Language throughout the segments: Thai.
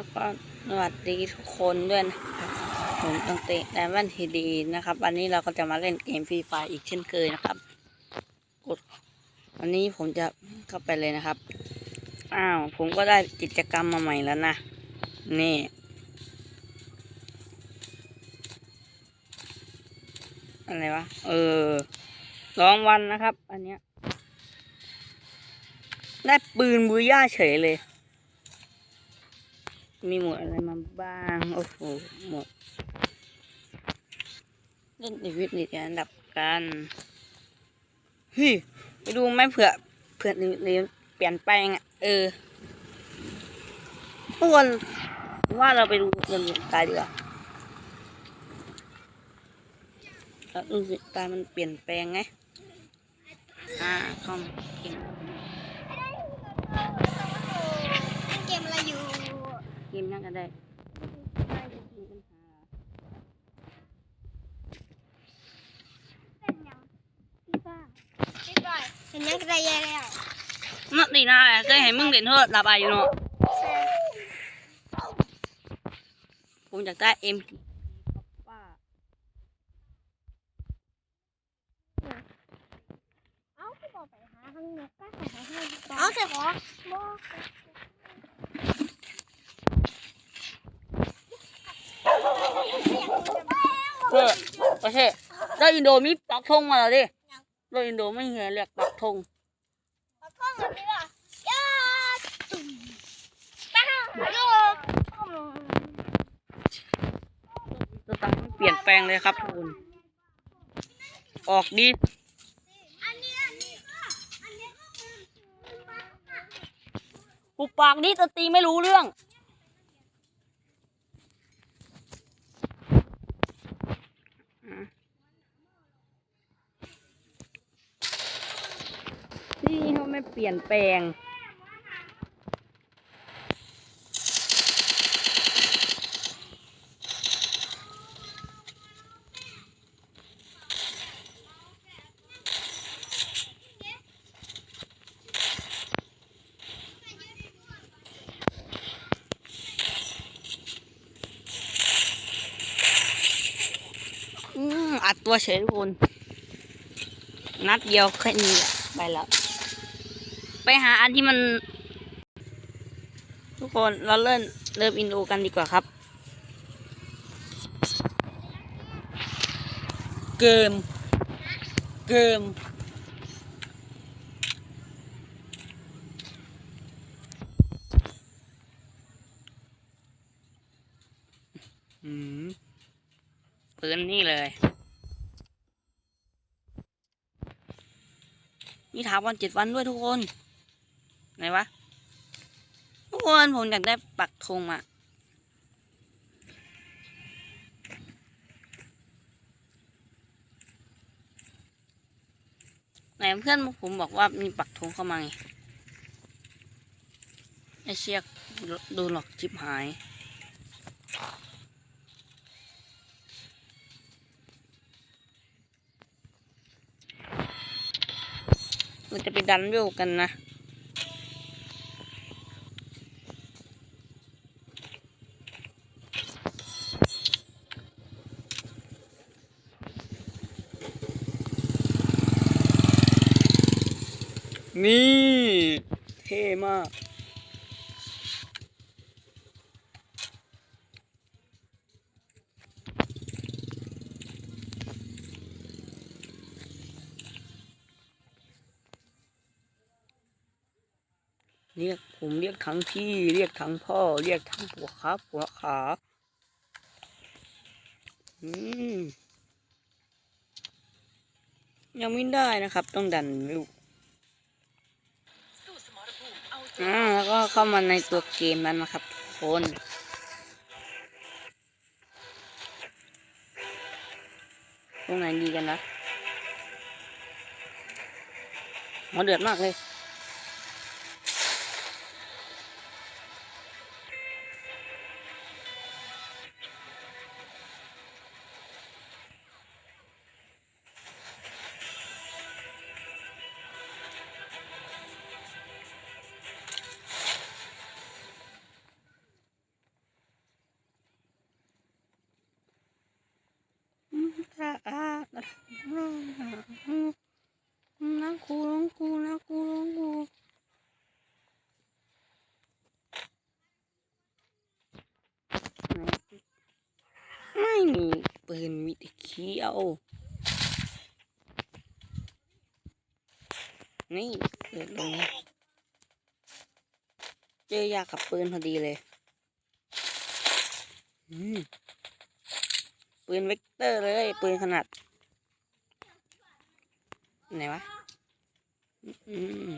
ก็สวัสดีทุกคนด้วยนะครับผมต้องเตะแดนวันทีดีนะครับ วันนี้เราก็จะมาเล่นเกมฟรีไฟอีกเช่นเคยนะครับ กดวันนี้ผมจะเข้าไปเลยนะครับ อ้าวผมก็ได้กิจกรรมมาใหม่แล้วนะ นี่อะไรวะ เออรองวันนะครับ อันเนี้ย ได้ปืนบูย่าเฉยเลย มีหมวดอะไรมาบ้าง โอ้โห หมดเล่นชีวิตนี่จะอันดับกันเฮ้ยไปดูไหมเผื่อเผื่อหรือเปลี่ยนแปลงอะ เออทุกคนว่าเราไปดูเรื่องตายดีกว่าแล้วดูสิตายมันเปลี่ยนแปลงไง อ่าเขามเก่ง เกมอะไรอยู่ เกมนั่งก็ได้เป็นยังพี่บ้าพี่บ้าเห็นยังกระยายแล้วนักดีนะเคยเห็นมึงเล่นโทรศัพท์อยู่เนาะผมอยากได้เอ็มป้าเอาพี่บอกไปหาข้างนอกก็หาข้างนอกเอาแต่ขอบอกเพื่อป ระเทศแล้วอินโดมีปักธงมาแล้วดิแล้วอินโดไม่เห็นเรียกปักธงเอาข้างแบบนี้ล่ะย่าตุ่มป้าลูกตัวตังค์เปลี่ยนแปลงเลยครับทุกคนออกดีอันนี้อันนี้ก็อันนี้ก็คือปุบปากดีตัวตีไม่รู้เรื่อง นี่เปลี่ยนแปลง อัดตัวเฉยทุกคนนัดเดียวแค่นี้ไปแล้ว หาอันที่มัน ทุกคนเราเริ่มเริ่มอินโดกันดีกว่าครับ เกม เกมอืมปืนนี่เลย มีถามวันเจ็ดวันด้วยทุกคน ไหนวะทุกคนผมอยากได้ปักธงอะไหนเพื่อนผมบอกว่ามีปักธงเข้ามาไงไอเชียกดูหลอกชิบหายเราจะไปดันวิวกันนะ นี่ เท่มาก เรียกผมเรียกทั้งพี่เรียกทั้งพ่อ เรียกทั้งผัวครับผัวขาอืมยังไม่ได้นะครับ ต้องดันวิว อ่าแล้วก็เข้ามาในตัวเกมนั้นนะครับทุกคนตรงไหนดีกันนะหมอเดือดมากเลย ปืนวิธีเคี้ยว นี่เกิดตรงนี้เจอยาขับปืนพอดีเลย ปืนเวกเตอร์เลย ปืนขนาด ไหนวะ อืม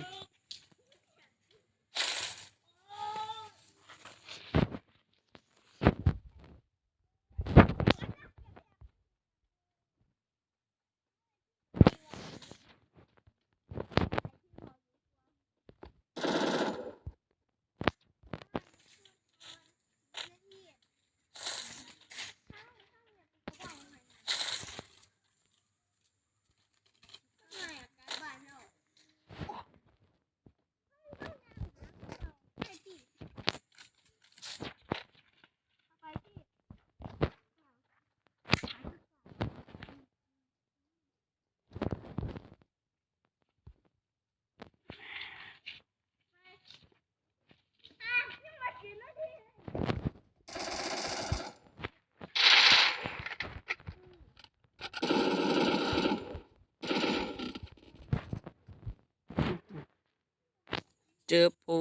เจอปู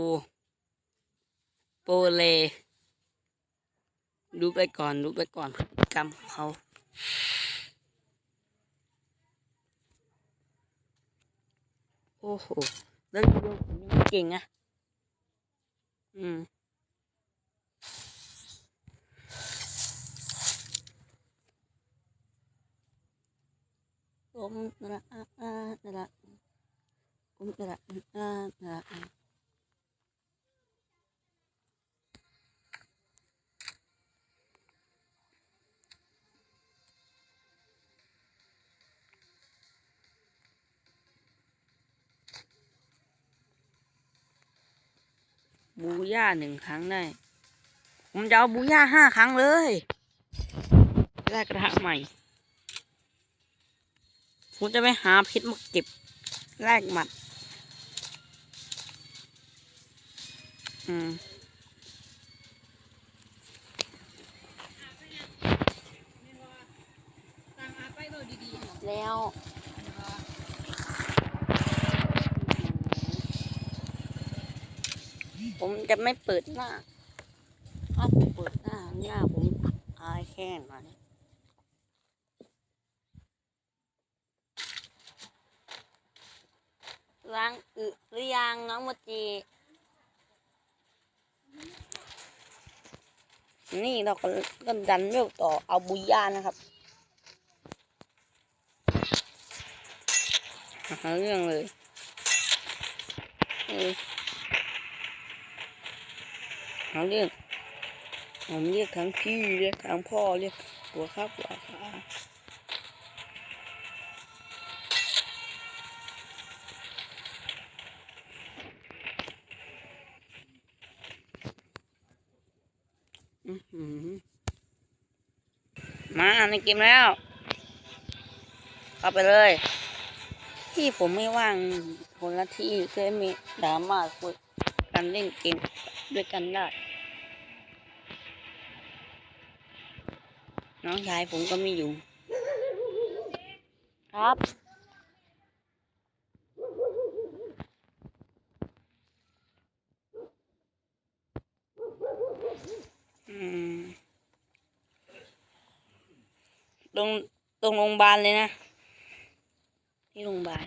โปเลดูไปก่อนดูไปก่อนพฤติกรรมของเขาโอ้โหแล้วดูผมยังเก่งอะอืมผมละอะอะละ บูย่าหนึ่งครั้งได้ ผมจะเอาบูย่าห้าครั้งเลยแลกกระทะใหม่ ผมจะไปหาเพชรมาเก็บแลกหมัด อืมแล้ว ผมจะไม่เปิดหน้าถ้าผมเปิดหน้าหน้าผมอายแค่ไหนล้างอึหรือยังน้องโมจิ นี่เราก็ก็ดันเร็วต่อเอาบุย่านะครับหาเรื่องเลยเออ เขาเรียกผมเรียกทั้งพี่เรียกทั้งพ่อเรียกหัวครับหัวขาอมาในเกมแล้วเข้าไปเลย ที่ผมไม่ว่างคนละที่ก็มีสามาคุยกันเล่นเกมด้วยกันได้ น้องชายผมก็ไม่อยู่ ครับอืมตรงตรงโรงพยาบาลเลยนะ ที่โรงพยาบาล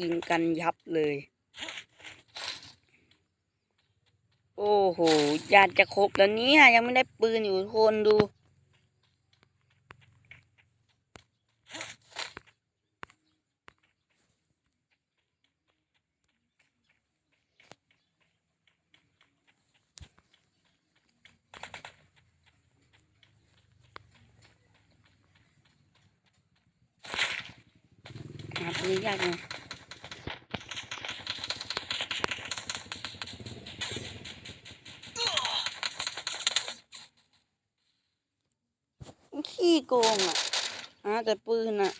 ยิงกันยับเลย โอ้โหญาติจะครบแล้วเนี่ยยังไม่ได้ปืนอยู่คนดู ครับนี่ยากเลย โกงอะหาแต่ปืนอะ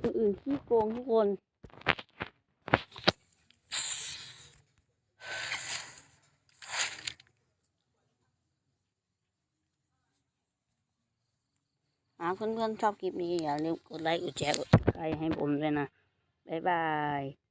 คนอื่นขี้โกงทุกคนหากเพื่อนๆชอบคลิปนี้อย่าลืมกดไลค์กดแชร์กดใครให้ผมด้วยนะ บ๊ายบาย